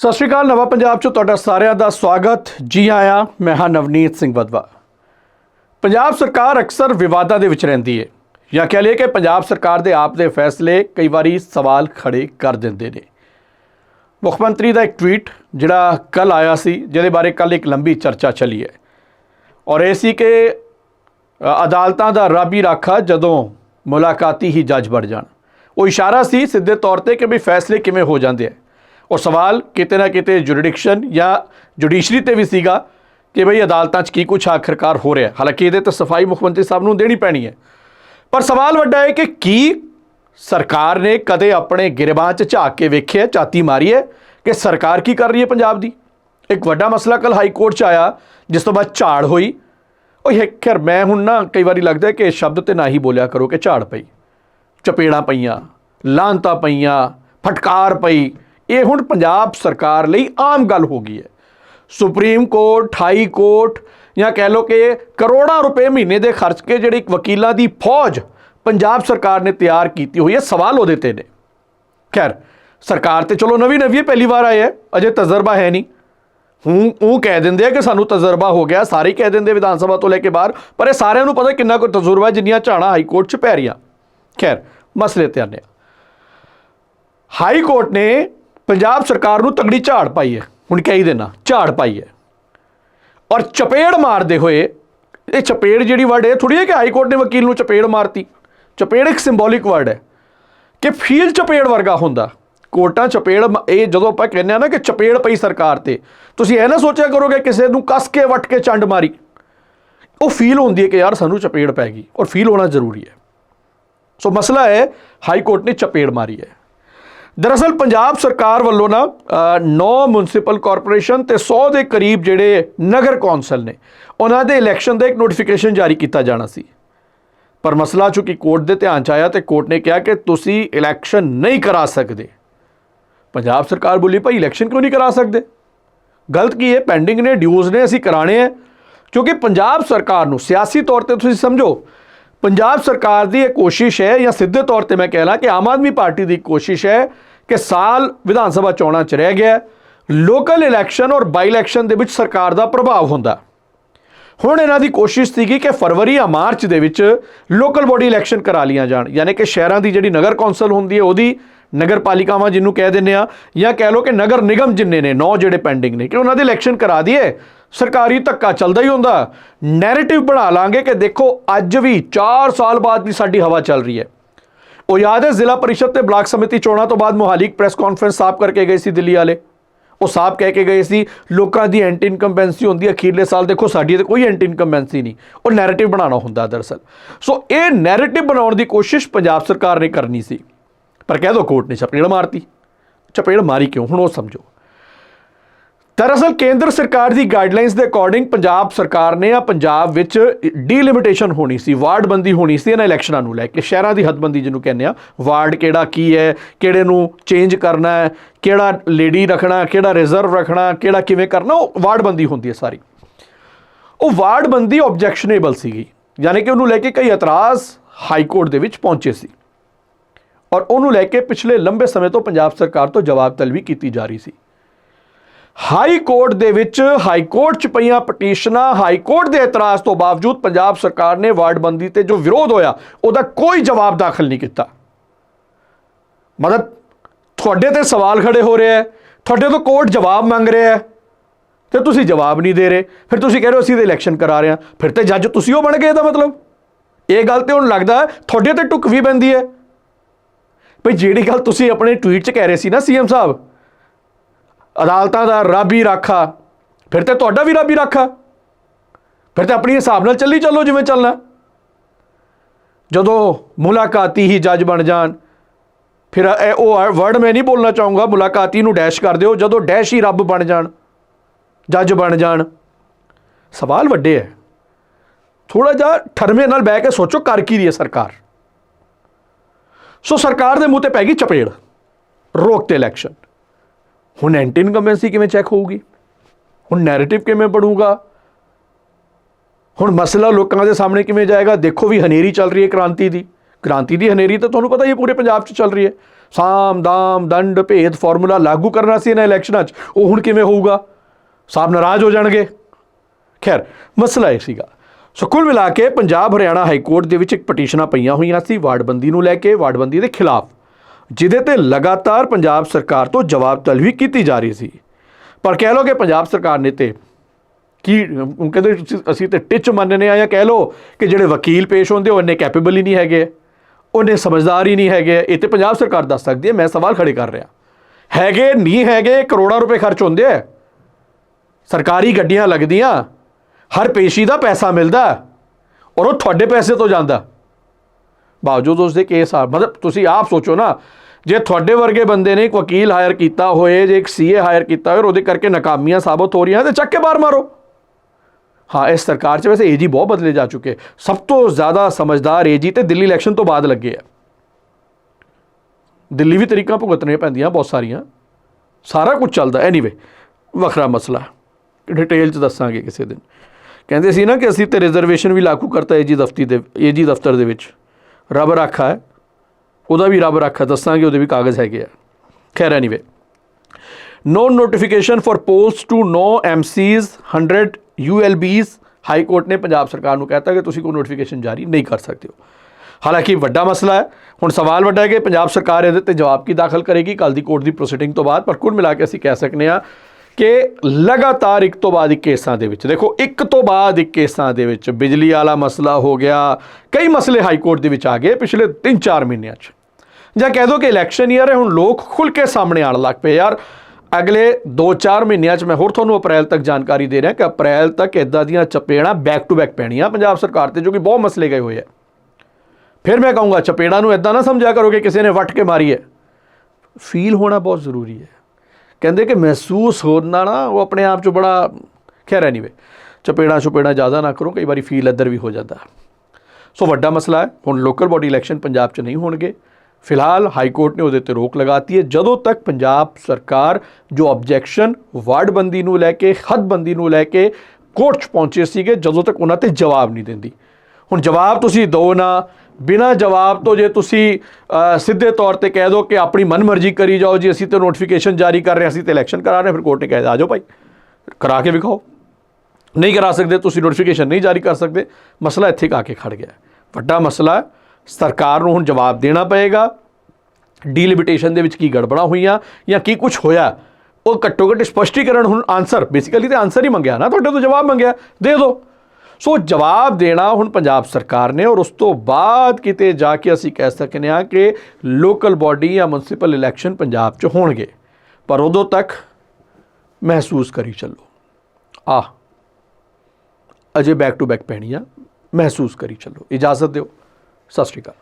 ਸਤਿ ਸ਼੍ਰੀ ਅਕਾਲ, ਨਵਾਂ ਪੰਜਾਬ 'ਚ ਤੁਹਾਡਾ ਸਾਰਿਆਂ ਦਾ ਸਵਾਗਤ। ਜੀ ਆਇਆਂ, ਮੈਂ ਹਾਂ ਨਵਨੀਤ ਸਿੰਘ ਵਦਵਾ ਪੰਜਾਬ ਸਰਕਾਰ ਅਕਸਰ ਵਿਵਾਦਾਂ ਦੇ ਵਿੱਚ ਰਹਿੰਦੀ ਹੈ ਜਾਂ ਕਹਿ ਲਈਏ ਕਿ ਪੰਜਾਬ ਸਰਕਾਰ ਦੇ ਆਪ ਦੇ ਫੈਸਲੇ ਕਈ ਵਾਰੀ ਸਵਾਲ ਖੜੇ ਕਰ ਦਿੰਦੇ ਨੇ। ਮੁੱਖ ਮੰਤਰੀ ਦਾ ਇੱਕ ਟਵੀਟ, ਜਿਹੜਾ ਕੱਲ ਆਇਆ ਸੀ, ਜਿਹਦੇ ਬਾਰੇ ਕੱਲ ਇੱਕ ਲੰਬੀ ਚਰਚਾ ਚੱਲੀ ਹੈ ਔਰ ਇਹ ਸੀ ਕਿ ਅਦਾਲਤਾਂ ਦਾ ਰਾਬੀ ਰਾਖਾ ਜਦੋਂ ਮੁਲਾਕਾਤੀ ਹੀ ਜੱਜ ਬਣ ਜਾਣ। ਉਹ ਇਸ਼ਾਰਾ ਸੀ ਸਿੱਧੇ ਤੌਰ ਤੇ ਕਿ ਵੀ ਫੈਸਲੇ ਕਿਵੇਂ ਹੋ ਜਾਂਦੇ ਆ। ਔਰ ਸਵਾਲ ਕਿਤੇ ਨਾ ਕਿਤੇ ਜੁਰਿਡਿਕਸ਼ਨ ਜਾਂ ਜੁਡੀਸ਼ਰੀ ਤੇ ਵੀ ਸੀਗਾ ਕਿ ਭਈ ਅਦਾਲਤਾਂ 'ਚ ਕੀ ਕੁਝ ਆਖਰਕਾਰ ਹੋ ਰਿਹਾ ਹਾਲਾਂਕਿ ਇਹਦੇ ਤੇ ਸਫ਼ਾਈ ਮੁੱਖ ਮੰਤਰੀ ਸਾਹਿਬ ਨੂੰ ਦੇਣੀ ਪੈਣੀ ਹੈ। ਪਰ ਸਵਾਲ ਵੱਡਾ ਹੈ ਕਿ ਕੀ ਸਰਕਾਰ ਨੇ ਕਦੇ ਆਪਣੇ ਗਿਰਬਾਂ 'ਚ ਝਾਕ ਕੇ ਵੇਖਿਆ, ਝਾਤੀ ਮਾਰੀ ਹੈ ਕਿ ਸਰਕਾਰ ਕੀ ਕਰ ਰਹੀ ਹੈ ਪੰਜਾਬ ਦੀ? ਇੱਕ ਵੱਡਾ ਮਸਲਾ ਕੱਲ ਹਾਈ ਕੋਰਟ 'ਚ ਆਇਆ, ਜਿਸ ਤੋਂ ਬਾਅਦ ਝਾੜ ਹੋਈ। ਉਹ ਖੈਰ, ਮੈਂ ਹੁਣ ਨਾ ਕਈ ਵਾਰੀ ਲੱਗਦਾ ਕਿ ਸ਼ਬਦ ਤੇ ਨਾ ਹੀ ਬੋਲਿਆ ਕਰੋ ਕਿ ਝਾੜ ਪਈ। ਚਪੇੜਾਂ ਪਈਆਂ, ਲਾਂਤਾਂ ਪਈਆਂ, ਫਟਕਾਰ ਪਈ। ਇਹ ਹੁਣ ਪੰਜਾਬ ਸਰਕਾਰ ਲਈ ਆਮ ਗੱਲ ਹੋ ਗਈ ਹੈ। ਸੁਪਰੀਮ ਕੋਰਟ ਹਾਈ ਕੋਰਟ ਜਾਂ ਕਹਿ ਲਓ ਕਿ ਕਰੋੜਾਂ ਰੁਪਏ ਮਹੀਨੇ ਦੇ ਖਰਚ ਕੇ ਜਿਹੜੀ ਇੱਕ ਵਕੀਲਾਂ ਦੀ ਫੌਜ ਪੰਜਾਬ ਸਰਕਾਰ ਨੇ ਤਿਆਰ ਕੀਤੀ ਹੋਈ ਹੈ ਸਵਾਲ ਉਹਦੇ ਤੇ ਨੇ। ਖੈਰ ਸਰਕਾਰ ਤੇ ਚਲੋ ਨਵੀਂ ਨਵੀਂ ਪਹਿਲੀ ਵਾਰ ਆਏ ਹੈ ਅਜੇ ਤਜਰਬਾ ਹੈ ਨਹੀਂ। ਹੂੰ ਉਹ ਕਹਿ ਦਿੰਦੇ ਆ ਕਿ ਸਾਨੂੰ ਤਜਰਬਾ ਹੋ ਗਿਆ ਸਾਰੇ ਕਹਿ ਦਿੰਦੇ ਵਿਧਾਨ ਸਭਾ ਤੋਂ ਲੈ ਕੇ ਬਾਹਰ ਪਰ ਇਹ ਸਾਰਿਆਂ ਨੂੰ ਪਤਾ ਕਿੰਨਾ ਕੁ ਤਜਰਬਾ ਹੈ, ਜਿੰਨੀਆਂ ਝਾੜਾਂ ਹਾਈ ਕੋਰਟ 'ਚ ਪੈ ਰਹੀਆਂ। ਖੈਰ ਮਸਲੇ ਤੇ ਆਉਂਦੇ ਹਾਈ ਕੋਰਟ ਨੇ ਪੰਜਾਬ ਸਰਕਾਰ ਨੂੰ ਤਗੜੀ ਝਾੜ ਪਾਈ ਹੈ। ਹੁਣ ਕਹਿ ਹੀ ਦੇਣਾ, ਝਾੜ ਪਾਈ ਹੈ। ਔਰ ਚਪੇੜ ਮਾਰਦੇ ਹੋਏ, ਇਹ ਚਪੇੜ ਜਿਹੜੀ ਵਰਡ ਹੈ ਥੋੜੀ ਹੈ ਕਿ ਹਾਈ ਕੋਰਟ ਨੇ ਵਕੀਲ ਨੂੰ ਚਪੇੜ ਮਾਰਤੀ। ਚਪੇੜ ਇੱਕ ਸਿੰਬੋਲਿਕ ਵਰਡ ਹੈ ਕਿ ਫੀਲ ਚਪੇੜ ਵਰਗਾ ਹੁੰਦਾ। ਕੋਰਟਾਂ ਚਪੇੜ ਇਹ ਜਦੋਂ ਆਪਾਂ ਕਹਿੰਦੇ ਆ ਨਾ ਕਿ ਚਪੇੜ ਪਈ ਸਰਕਾਰ ਤੇ, ਤੁਸੀਂ ਇਹ ਨਾ ਸੋਚਿਆ ਕਰੋਗੇ ਕਿਸੇ ਨੂੰ ਕੱਸ ਕੇ ਵੱਟ ਕੇ ਚੰਡ ਮਾਰੀ। ਉਹ ਫੀਲ ਹੁੰਦੀ ਹੈ ਕਿ ਯਾਰ ਸਾਨੂੰ ਚਪੇੜ ਪੈ ਗਈ ਔਰ ਫੀਲ ਹੋਣਾ ਜ਼ਰੂਰੀ ਹੈ। ਸੋ ਮਸਲਾ ਹੈ ਹਾਈ ਕੋਰਟ ਨੇ ਚਪੇੜ ਮਾਰੀ ਹੈ। ਦਰਅਸਲ ਪੰਜਾਬ ਸਰਕਾਰ ਵੱਲੋਂ ਨਾ 9 ਮਿਊਨਿਸਪਲ ਕਾਰਪੋਰੇਸ਼ਨ ਤੇ 100 ਦੇ ਕਰੀਬ ਜਿਹੜੇ ਨਗਰ ਕੌਂਸਲ ਨੇ, ਉਹਨਾਂ ਦੇ ਇਲੈਕਸ਼ਨ ਦਾ ਇੱਕ ਨੋਟੀਫਿਕੇਸ਼ਨ ਜਾਰੀ ਕੀਤਾ ਜਾਣਾ ਸੀ। ਪਰ ਮਸਲਾ ਚੁੱਕੀ ਕੋਰਟ ਦੇ ਧਿਆਨ ਚ ਆਇਆ ਤੇ ਕੋਰਟ ਨੇ ਕਿਹਾ ਕਿ ਤੁਸੀਂ ਇਲੈਕਸ਼ਨ ਨਹੀਂ ਕਰਾ ਸਕਦੇ। ਪੰਜਾਬ ਸਰਕਾਰ ਬੋਲੀ, ਭਾਈ ਇਲੈਕਸ਼ਨ ਕਿਉਂ ਨਹੀਂ ਕਰਾ ਸਕਦੇ? ਗਲਤ ਕੀ ਹੈ? ਪੈਂਡਿੰਗ ਨੇ ਡਿਊਜ਼ ਨੇ, ਅਸੀਂ ਕਰਾਣੇ ਆ। ਕਿਉਂਕਿ ਪੰਜਾਬ ਸਰਕਾਰ ਨੂੰ ਸਿਆਸੀ ਤੌਰ ਤੇ ਤੁਸੀਂ ਸਮਝੋ, ਪੰਜਾਬ ਸਰਕਾਰ ਦੀ ਇਹ ਕੋਸ਼ਿਸ਼ ਹੈ ਜਾਂ ਸਿੱਧੇ ਤੌਰ ਤੇ ਮੈਂ ਕਹਿ ਲਾਂ ਕਿ ਆਮ ਆਦਮੀ ਪਾਰਟੀ ਦੀ ਕੋਸ਼ਿਸ਼ ਹੈ ਕਿ ਸਾਲ ਵਿਧਾਨ ਸਭਾ ਚੋਣਾਂ ਚ ਰਹਿ ਗਿਆ, ਲੋਕਲ ਇਲੈਕਸ਼ਨ ਔਰ ਬਾਈ ਇਲੈਕਸ਼ਨ ਦੇ ਵਿੱਚ ਸਰਕਾਰ ਦਾ ਪ੍ਰਭਾਵ ਹੁੰਦਾ। ਹੁਣ ਇਹਨਾਂ ਦੀ ਕੋਸ਼ਿਸ਼ ਸੀਗੀ ਕਿ ਫਰਵਰੀ ਜਾਂ ਮਾਰਚ ਦੇ ਵਿੱਚ ਲੋਕਲ ਬੋਡੀ ਇਲੈਕਸ਼ਨ ਕਰਾ ਲੀਆਂ ਜਾਣ। ਯਾਨੀ ਕਿ ਸ਼ਹਿਰਾਂ ਦੀ ਜਿਹੜੀ ਨਗਰ ਕੌਂਸਲ ਹੁੰਦੀ ਹੈ, ਉਹਦੀ ਨਗਰ ਪਾਲਿਕਾਵਾਂ ਜਿਹਨੂੰ ਕਹਿ ਦਿੰਦੇ ਆ ਜਾਂ ਕਹਿ ਲਓ ਕਿ ਨਗਰ ਨਿਗਮ ਜਿੰਨੇ ਨੇ, ਨੌ ਜਿਹੜੇ ਪੈਂਡਿੰਗ ਨੇ, ਕਿ ਉਹਨਾਂ ਦੇ ਇਲੈਕਸ਼ਨ ਕਰਾ ਦਈਏ। ਸਰਕਾਰੀ ਧੱਕਾ ਚੱਲਦਾ ਹੀ ਹੁੰਦਾ। ਨੈਰੇਟਿਵ ਬਣਾ ਲਾਂਗੇ ਕਿ ਦੇਖੋ ਅੱਜ ਵੀ 4 ਸਾਲ ਬਾਅਦ ਵੀ ਸਾਡੀ ਹਵਾ ਚੱਲ ਰਹੀ ਹੈ। ਉਹ ਯਾਦ ਹੈ ਜ਼ਿਲ੍ਹਾ ਪਰਿਸ਼ਦ ਤੇ ਬਲਾਕ ਸਮਿਤੀ ਚੋਣਾਂ ਤੋਂ ਬਾਅਦ ਮੋਹਾਲੀ ਇੱਕ ਪ੍ਰੈਸ ਕਾਨਫਰੰਸ ਸਾਫ਼ ਕਰਕੇ ਗਏ ਸੀ ਦਿੱਲੀ ਵਾਲੇ। ਉਹ ਸਾਫ਼ ਕਹਿ ਕੇ ਗਏ ਸੀ, ਲੋਕਾਂ ਦੀ ਐਂਟੀ ਇਨਕੰਬੈਂਸੀ ਹੁੰਦੀ ਹੈ, ਅਖੀਰਲੇ ਸਾਲ ਦੇਖੋ ਸਾਡੀ ਤੇ ਕੋਈ ਐਂਟੀ ਇਨਕੰਬੈਂਸੀ ਨਹੀਂ, ਉਹ ਨੈਰੇਟਿਵ ਬਣਾਉਣਾ ਹੁੰਦਾ ਦਰਅਸਲ ਸੋ ਇਹ ਨੈਰੇਟਿਵ ਬਣਾਉਣ ਦੀ ਕੋਸ਼ਿਸ਼ ਪੰਜਾਬ ਸਰਕਾਰ ਨੇ ਕਰਨੀ ਸੀ। ਪਰ ਕਹਿ ਦੋ ਕੋਰਟ ਨੇ ਚਪੇੜ ਮਾਰਤੀ। ਚਪੇੜ ਮਾਰੀ ਕਿਉਂ? ਹੁਣ ਉਹ ਸਮਝੋ। ਦਰਅਸਲ ਕੇਂਦਰ ਸਰਕਾਰ ਦੀ ਗਾਈਡਲਾਈਨਸ ਦੇ ਅਕੋਰਡਿੰਗ ਪੰਜਾਬ ਸਰਕਾਰ ਨੇ ਆ ਪੰਜਾਬ ਵਿੱਚ ਡੀਲਿਮਿਟੇਸ਼ਨ ਹੋਣੀ ਸੀ ਵਾਰਡ ਬੰਦੀ ਹੋਣੀ ਸੀ ਇਹਨਾਂ ਇਲੈਕਸ਼ਨਾਂ ਨੂੰ ਲੈ ਕੇ, ਸ਼ਹਿਰਾਂ ਦੀ ਹੱਦਬੰਦੀ ਜਿਹਨੂੰ ਕਹਿੰਦੇ ਆ। ਵਾਰਡ ਕਿਹੜਾ ਕੀ ਹੈ, ਕਿਹੜੇ ਨੂੰ ਚੇਂਜ ਕਰਨਾ ਹੈ, ਕਿਹੜਾ ਲੇਡੀ ਰੱਖਣਾ, ਕਿਹੜਾ ਰਿਜ਼ਰਵ ਰੱਖਣਾ, ਕਿਹੜਾ ਕਿਵੇਂ ਕਰਨਾ, ਉਹ ਵਾਰਡ ਬੰਦੀ ਹੁੰਦੀ ਹੈ ਸਾਰੀ। ਉਹ ਵਾਰਡ ਬੰਦੀ ਆਬਜੈਕਸ਼ਨੇਬਲ ਸੀਗੀ, ਯਾਨੀ ਕਿ ਉਹਨੂੰ ਲੈ ਕੇ ਕਈ ਇਤਰਾਜ਼ ਹਾਈ ਕੋਰਟ ਦੇ ਵਿੱਚ ਪਹੁੰਚੇ ਸੀ। ਔਰ ਉਹਨੂੰ ਲੈ ਕੇ ਪਿਛਲੇ ਲੰਬੇ ਸਮੇਂ ਤੋਂ ਪੰਜਾਬ ਸਰਕਾਰ ਤੋਂ ਜਵਾਬ ਤਲਬੀ ਕੀਤੀ ਜਾ ਰਹੀ ਸੀ। ਹਾਈ ਕੋਰਟ ਦੇ ਵਿੱਚ ਹਾਈ ਕੋਰਟ ਚ ਪਈਆਂ ਪਟੀਸ਼ਨਾਂ, ਹਾਈ ਕੋਰਟ ਦੇ ਇਤਰਾਜ਼ ਤੋਂ ਬਾਵਜੂਦ ਪੰਜਾਬ ਸਰਕਾਰ ਨੇ ਵਾਰਡਬੰਦੀ ਤੇ ਜੋ ਵਿਰੋਧ ਹੋਇਆ, ਉਹਦਾ ਕੋਈ ਜਵਾਬ ਦਾਖਲ ਨਹੀਂ ਕੀਤਾ। ਮਤਲਬ ਤੁਹਾਡੇ ਤੇ ਸਵਾਲ ਖੜੇ ਹੋ ਰਹੇ ਹੈ, ਤੁਹਾਡੇ ਤੋਂ ਕੋਰਟ ਜਵਾਬ ਮੰਗ ਰਿਹਾ ਹੈ, ਤੇ ਤੁਸੀਂ ਜਵਾਬ ਨਹੀਂ ਦੇ ਰਹੇ। ਫਿਰ ਤੁਸੀਂ ਕਹਿ ਰਹੇ ਹੋ, ਅਸੀਂ ਤੇ ਇਲੈਕਸ਼ਨ ਕਰਾ ਰਹੇ ਹਾਂ। ਫਿਰ ਤੇ ਜੱਜ ਤੁਸੀਂ ਉਹ ਬਣ ਗਏ ਇਹਦਾ ਮਤਲਬ। ਇਹ ਗੱਲ ਤੇ ਹੁਣ ਲੱਗਦਾ ਤੁਹਾਡੇ ਤੇ ਟੁੱਕ ਵੀ ਪੈਂਦੀ ਹੈ। ਭਈ ਜਿਹੜੀ ਗੱਲ ਤੁਸੀਂ ਆਪਣੇ ਟਵੀਟ 'ਚ ਕਹਿ ਰਹੇ ਸੀ ਨਾ, ਸੀਐਮ ਸਾਹਿਬ ਅਦਾਲਤਾਂ ਦਾ ਰੱਬ ਹੀ ਰਾਖਾ। ਫਿਰ ਤੇ ਤੁਹਾਡਾ ਵੀ ਰੱਬ ਹੀ ਰਾਖਾ। ਫਿਰ ਤੇ ਆਪਣੀ ਹਿਸਾਬ ਨਾਲ ਚੱਲੀ ਚੱਲੋ ਜਿਵੇਂ ਚੱਲਣਾ। ਜਦੋਂ ਮੁਲਾਕਾਤੀ ਹੀ ਜੱਜ ਬਣ ਜਾਣ, ਫਿਰ ਇਹ ਉਹ ਵਰਡ ਮੈਂ ਨਹੀਂ ਬੋਲਣਾ ਚਾਹੂੰਗਾ, ਮੁਲਾਕਾਤੀ ਨੂੰ ਡੈਸ਼ ਕਰ ਦਿਓ। ਜਦੋਂ ਡੈਸ਼ ਹੀ ਰੱਬ ਬਣ ਜਾਣ, ਜੱਜ ਬਣ ਜਾਣ। ਸਵਾਲ ਵੱਡੇ ਹੈ ਥੋੜਾ ਜਿਹਾ ਠਰਮੇ ਨਾਲ ਬਹਿ ਕੇ ਸੋਚੋ ਕਰ ਕੀ ਰਹੀ ਹੈ ਸਰਕਾਰ। ਸੋ ਸਰਕਾਰ ਦੇ ਮੂੰਹ ਤੇ ਪੈ ਗਈ ਚਪੇੜ। ਰੋਕ ਤੇ ਇਲੈਕਸ਼ਨ ਹੁਣ ਐਂਟੀ ਇਨਕੰਬੈਂਸੀ ਕਿਵੇਂ ਚੈੱਕ ਹੋਊਗੀ? ਹੁਣ ਨੈਰੇਟਿਵ ਕਿਵੇਂ ਬਣੂਗਾ ਹੁਣ ਮਸਲਾ ਲੋਕਾਂ ਦੇ ਸਾਹਮਣੇ ਕਿਵੇਂ ਜਾਏਗਾ? ਦੇਖੋ ਵੀ ਹਨੇਰੀ ਚੱਲ ਰਹੀ ਹੈ ਕ੍ਰਾਂਤੀ ਦੀ। ਕ੍ਰਾਂਤੀ ਦੀ ਹਨੇਰੀ ਤਾਂ ਤੁਹਾਨੂੰ ਪਤਾ ਹੀ ਹੈ ਪੂਰੇ ਪੰਜਾਬ 'ਚ ਚੱਲ ਰਹੀ ਹੈ। ਸਾਮ, ਦਾਮ, ਦੰਡ, ਭੇਦ, ਫਾਰਮੂਲਾ ਲਾਗੂ ਕਰਨਾ ਸੀ ਇਹਨਾਂ ਇਲੈਕਸ਼ਨਾਂ 'ਚ। ਉਹ ਹੁਣ ਕਿਵੇਂ ਹੋਊਗਾ? ਸਾਹਿਬ ਨਾਰਾਜ਼ ਹੋ ਜਾਣਗੇ। ਖੈਰ, ਮਸਲਾ ਇਹ ਸੀਗਾ। ਸੋ ਕੁੱਲ ਮਿਲਾ ਕੇ ਪੰਜਾਬ ਹਰਿਆਣਾ ਹਾਈ ਕੋਰਟ ਦੇ ਵਿੱਚ ਇੱਕ ਪਟੀਸ਼ਨਾਂ ਪਈਆਂ ਹੋਈਆਂ ਸੀ ਵਾਰਡਬੰਦੀ ਨੂੰ ਲੈ ਕੇ, ਵਾਰਡਬੰਦੀ ਦੇ ਖਿਲਾਫ। ਜਿਹਦੇ ਤੇ ਲਗਾਤਾਰ ਪੰਜਾਬ ਸਰਕਾਰ ਤੋਂ ਜਵਾਬ ਤਲਬੀ ਕੀਤੀ ਜਾ ਰਹੀ ਸੀ। ਪਰ ਕਹਿ ਲੋ ਕਿ ਪੰਜਾਬ ਸਰਕਾਰ ਨੇ ਤੇ ਕੀ, ਉਹ ਕਹਿੰਦੇ ਅਸੀਂ ਤੇ ਟਿਚ ਮੰਨਨੇ ਆ ਜਾਂ ਕਹਿ ਲੋ ਕਿ ਜਿਹੜੇ ਵਕੀਲ ਪੇਸ਼ ਹੁੰਦੇ, ਉਹ ਇੰਨੇ ਕੈਪੇਬਲ ਹੀ ਨਹੀਂ ਹੈਗੇ, ਉਹਨੇ ਸਮਝਦਾਰ ਹੀ ਨਹੀਂ ਹੈਗੇ। ਇਹ ਤੇ ਪੰਜਾਬ ਸਰਕਾਰ ਦੱਸ ਸਕਦੀ ਹੈ, ਮੈਂ ਸਵਾਲ ਖੜੇ ਕਰ ਰਿਹਾ। ਹੈਗੇ, ਨਹੀਂ ਹੈਗੇ, ਕਰੋੜਾਂ ਰੁਪਏ ਖਰਚ ਹੁੰਦੇ ਆ। ਸਰਕਾਰੀ ਗੱਡੀਆਂ ਲੱਗਦੀਆਂ, ਹਰ ਪੇਸ਼ੀ ਦਾ ਪੈਸਾ ਮਿਲਦਾ ਔਰ ਉਹ ਤੁਹਾਡੇ ਪੈਸੇ ਤੋਂ ਜਾਂਦਾ। ਬਾਵਜੂਦ ਉਸ ਦੇ ਕੇਸ ਆ। ਮਤਲਬ ਤੁਸੀਂ ਆਪ ਸੋਚੋ ਨਾ, ਜੇ ਤੁਹਾਡੇ ਵਰਗੇ ਬੰਦੇ ਨੇ ਇੱਕ ਵਕੀਲ ਹਾਇਰ ਕੀਤਾ ਹੋਏ, ਜੇ ਇੱਕ ਸੀਏ ਹਾਇਰ ਕੀਤਾ ਹੋਏ, ਉਹਦੇ ਕਰਕੇ ਨਾਕਾਮੀਆਂ ਸਾਬਤ ਹੋ ਰਹੀਆਂ ਤੇ ਚੱਕ ਕੇ ਬਾਹਰ ਮਾਰੋ। ਹਾਂ, ਇਸ ਸਰਕਾਰ 'ਚ ਵੈਸੇ ਏਜੀ ਬਹੁਤ ਬਦਲੇ ਜਾ ਚੁੱਕੇ। ਸਭ ਤੋਂ ਜ਼ਿਆਦਾ ਸਮਝਦਾਰ ਏਜੀ ਤੇ ਦਿੱਲੀ ਇਲੈਕਸ਼ਨ ਤੋਂ ਬਾਅਦ ਲੱਗੇ ਆ। ਦਿੱਲੀ ਵੀ ਤਰੀਕਾਂ ਭੁਗਤਣੀਆਂ ਪੈਂਦੀਆਂ ਬਹੁਤ ਸਾਰੀਆਂ। ਸਾਰਾ ਕੁਝ ਚੱਲਦਾ। ਐਨੀਵੇ ਵੱਖਰਾ ਮਸਲਾ। ਡਿਟੇਲ ਚ ਦੱਸਾਂਗੇ ਕਿਸੇ ਦਿਨ। ਕਹਿੰਦੇ ਸੀ ਨਾ ਕਿ ਅਸੀਂ ਤੇ ਰਿਜ਼ਰਵੇਸ਼ਨ ਵੀ ਲਾਗੂ ਕਰਤਾ ਏਜੀ ਦਫਤੀ ਦੇ ਏਜੀ ਦਫਤਰ ਦੇ ਵਿੱਚ। ਰੱਬ ਰਾਖਾ ਹੈ। ਉਹਦਾ ਵੀ ਰੱਬ ਰਾਖਾ, ਦੱਸਾਂਗੇ ਉਹਦੇ ਵੀ ਕਾਗਜ਼ ਹੈਗੇ ਆ। ਖੈਰ anyway no notification for posts to no MCs 100 ULBs high court ਨੇ ਪੰਜਾਬ ਸਰਕਾਰ ਨੂੰ ਕਹਿਤਾ ਕਿ ਤੁਸੀਂ ਕੋਈ ਨੋਟੀਫਿਕੇਸ਼ਨ ਜਾਰੀ ਨਹੀਂ ਕਰ ਸਕਦੇ ਹੋ। ਹਾਲਾਂਕਿ ਵੱਡਾ ਮਸਲਾ ਹੈ। ਹੁਣ ਸਵਾਲ ਵੱਡਾ ਹੈ ਕਿ ਪੰਜਾਬ ਸਰਕਾਰ ਇਹਦੇ ਤੇ ਜਵਾਬ ਕੀ ਦਾਖਲ ਕਰੇਗੀ ਕੱਲ ਦੀ ਕੋਰਟ ਦੀ ਪ੍ਰੋਸੀਡਿੰਗ ਤੋਂ ਬਾਅਦ, ਪਰ ਕੁੱਲ ਮਿਲਾ ਕੇ ਅਸੀਂ ਕਹਿ ਸਕਨੇ ਆ ਕਿ ਲਗਾਤਾਰ ਇੱਕ ਤੋਂ ਬਾਅਦ ਇੱਕ ਕੇਸਾਂ ਦੇ ਵਿੱਚ, ਦੇਖੋ, ਇੱਕ ਤੋਂ ਬਾਅਦ ਇੱਕ ਕੇਸਾਂ ਦੇ ਵਿੱਚ ਬਿਜਲੀ ਵਾਲਾ ਮਸਲਾ ਹੋ ਗਿਆ, ਕਈ ਮਸਲੇ ਹਾਈ ਕੋਰਟ ਦੇ ਵਿੱਚ ਆ ਗਏ ਪਿਛਲੇ 3-4 ਮਹੀਨਿਆਂ 'ਚ। ਜਾਂ ਕਹਿ ਦੋ ਕਿ ਇਲੈਕਸ਼ਨ ਈਅਰ ਹੈ, ਹੁਣ ਲੋਕ ਖੁੱਲ ਕੇ ਸਾਹਮਣੇ ਆਣ ਲੱਗ ਪਏ ਯਾਰ। ਅਗਲੇ 2-4 ਮਹੀਨਿਆਂ 'ਚ ਮੈਂ ਹੋਰ ਤੁਹਾਨੂੰ ਅਪ੍ਰੈਲ ਤੱਕ ਜਾਣਕਾਰੀ ਦੇ ਰਿਹਾ ਕਿ ਅਪ੍ਰੈਲ ਤੱਕ ਇਦਾਂ ਦੀਆਂ ਚਪੇੜਾਂ ਬੈਕ ਟੂ ਬੈਕ ਪੈਣੀਆਂ ਪੰਜਾਬ ਸਰਕਾਰ ਤੇ, ਜੋ ਕਿ ਬਹੁਤ ਮਸਲੇ ਗਏ ਹੋਏ ਆ। ਫਿਰ ਮੈਂ ਕਹੂੰਗਾ, ਚਪੇੜਾਂ ਨੂੰ ਇਦਾਂ ਨਾ ਸਮਝਿਆ ਕਰੋ ਕਿ ਕਿਸੇ ਨੇ ਵੱਟ ਕੇ ਮਾਰੀ ਹੈ। ਫੀਲ ਹੋਣਾ ਬਹੁਤ ਜ਼ਰੂਰੀ ਹੈ। ਕਹਿੰਦੇ ਕਿ ਮਹਿਸੂਸ ਹੋਣਾ ਨਾ ਉਹ ਆਪਣੇ ਆਪ 'ਚ ਬੜਾ ਖੈਰ ਐਨੀਵੇ ਚਪੇੜਾਂ ਚਪੇੜਾਂ ਜ਼ਿਆਦਾ ਨਾ ਕਰੋ, ਕਈ ਵਾਰੀ ਫੀਲ ਇੱਧਰ ਵੀ ਹੋ ਜਾਂਦਾ। ਸੋ ਵੱਡਾ ਮਸਲਾ ਹੈ, ਹੁਣ ਲੋਕਲ ਬਾਡੀ ਇਲੈਕਸ਼ਨ ਪੰਜਾਬ 'ਚ ਨਹੀਂ ਹੋਣਗੇ। ਫਿਲਹਾਲ ਹਾਈ ਕੋਰਟ ਨੇ ਉਹਦੇ ਤੇ ਰੋਕ ਲਗਾਤੀ ਹੈ। ਜਦੋਂ ਤੱਕ ਪੰਜਾਬ ਸਰਕਾਰ ਜੋ ਆਬਜੈਕਸ਼ਨ ਵਾਰਡਬੰਦੀ ਨੂੰ ਲੈ ਕੇ, ਹੱਦਬੰਦੀ ਨੂੰ ਲੈ ਕੇ ਕੋਰਟ 'ਚ ਪਹੁੰਚੇ ਸੀਗੇ, ਜਦੋਂ ਤੱਕ ਉਹਨਾਂ ਤੇ ਜਵਾਬ ਨਹੀਂ ਦਿੰਦੀ। ਹੁਣ ਜਵਾਬ ਤੁਸੀਂ ਦਿਓ ਨਾ, ਬਿਨਾਂ ਜਵਾਬ ਤੋਂ ਜੇ ਤੁਸੀਂ ਸਿੱਧੇ ਤੌਰ ਤੇ ਕਹਿ ਦਿਓ ਕਿ ਆਪਣੀ ਮਨਮਰਜ਼ੀ ਕਰੀ ਜਾਓ ਜੀ, ਅਸੀਂ ਤੇ ਨੋਟੀਫਿਕੇਸ਼ਨ ਜਾਰੀ ਕਰ ਰਹੇ ਅਸੀਂ ਤੇ ਇਲੈਕਸ਼ਨ ਕਰਾ ਰਹੇ ਫਿਰ ਕੋਰਟ ਨੇ ਕਹਿ ਦਿਆ ਆ ਜਾਓ ਭਾਈ, ਕਰਾ ਕੇ ਵਿਖਾਓ। ਨਹੀਂ ਕਰਾ ਸਕਦੇ, ਤੁਸੀਂ ਨੋਟੀਫਿਕੇਸ਼ਨ ਨਹੀਂ ਜਾਰੀ ਕਰ ਸਕਦੇ, ਮਸਲਾ ਇੱਥੇ ਕੁ ਆ ਕੇ ਖੜ ਗਿਆ। ਵੱਡਾ ਮਸਲਾ, ਸਰਕਾਰ ਨੂੰ ਹੁਣ ਜਵਾਬ ਦੇਣਾ ਪਏਗਾ ਡੀਲਿਮਿਟੇਸ਼ਨ ਦੇ ਵਿੱਚ ਕੀ ਗੜਬੜਾਂ ਹੋਈਆਂ, ਜਾਂ ਕੀ ਕੁਝ ਹੋਇਆ, ਉਹ ਘੱਟੋ ਘੱਟ ਸਪਸ਼ਟੀਕਰਨ ਹੁਣ ਆਨਸਰ ਬੇਸਿਕਲੀ ਤੇ ਆਨਸਰ ਹੀ ਮੰਗਿਆ ਨਾ, ਤੁਹਾਡੇ ਤੋਂ ਜਵਾਬ ਮੰਗਿਆ, ਦੇ ਦਿਓ ਸੋ ਜਵਾਬ ਦੇਣਾ ਹੁਣ ਪੰਜਾਬ ਸਰਕਾਰ ਨੇ ਔਰ ਉਸ ਤੋਂ ਬਾਅਦ ਕਿਤੇ ਜਾ ਕੇ ਅਸੀਂ ਕਹਿ ਸਕਨੇ ਆ ਕਿ ਲੋਕਲ ਬਾਡੀ ਜਾਂ ਮਿਊਨਿਸਪਲ ਇਲੈਕਸ਼ਨ ਪੰਜਾਬ 'ਚ ਹੋਣਗੇ। ਪਰ ਉਦੋਂ ਤੱਕ ਮਹਿਸੂਸ ਕਰੀ ਚੱਲੋ। ਆ ਅਜੇ ਬੈਕ ਟੂ ਬੈਕ ਪੈਣੀ ਆ ਮਹਿਸੂਸ ਕਰੀ ਚੱਲੋ। ਇਜਾਜ਼ਤ ਦਿਓ। ਸਤਿ ਸ਼੍ਰੀ ਅਕਾਲ।